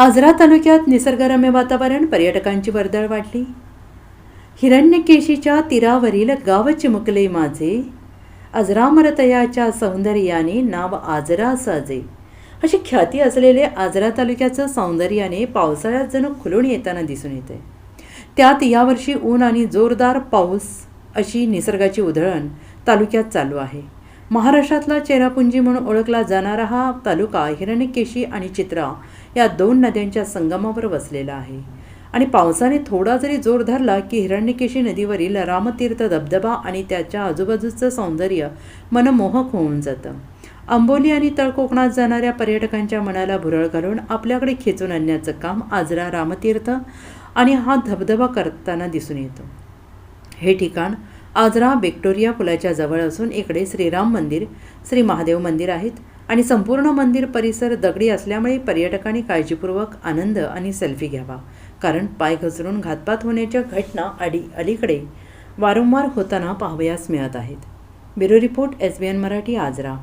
आजरा तालुक्यात निसर्गरम्य वातावरण पर्यटकांची वर्दळ वाढली. हिरण्यकेशीच्या तीरावरील गाव चिमुकले माझे. अजरामरतयाच्या सौंदर्याने नाव आजरा साजे. अशी ख्याती असलेले आजरा तालुक्याचं सौंदर्याने पावसाळ्यात जणू खुलून येताना दिसून येते. त्यात यावर्षी ऊन आणि जोरदार पाऊस अशी निसर्गाची उधळण तालुक्यात चालू आहे. महाराष्ट्रातला चेरापुंजी म्हणून ओळखला जाणारा हा तालुका हिरण्यकेशी आणि चित्रा या दोन नद्यांच्या संगमावर वसलेला आहे. आणि पावसाने थोडा जरी जोर धरला की हिरण्यकेशी नदीवरील रामतीर्थ धबधबा आणि त्याच्या आजूबाजूचं सौंदर्य मनमोहक होऊन जातं. आंबोली आणि तळकोकणात जाणाऱ्या पर्यटकांच्या मनाला भुरळ घालून आपल्याकडे खेचून आणण्याचं काम आजरा रामतीर्थ आणि हा धबधबा करताना दिसून येतो. हे ठिकाण आजरा विक्टोरिया पुलाच्या जवळ असून इकडे श्रीराम मंदिर श्री महादेव मंदिर आहेत आणि संपूर्ण मंदिर परिसर दगडी असल्यामुळे पर्यटकांनी काळजीपूर्वक आनंद आणि सेल्फी घ्यावा. कारण पाय घसरून घातपात होण्याच्या घटना अडी अलीकडे वारंवार होताना पाहावयास मिळत आहेत. Bureau report S B N Marathi Ajara.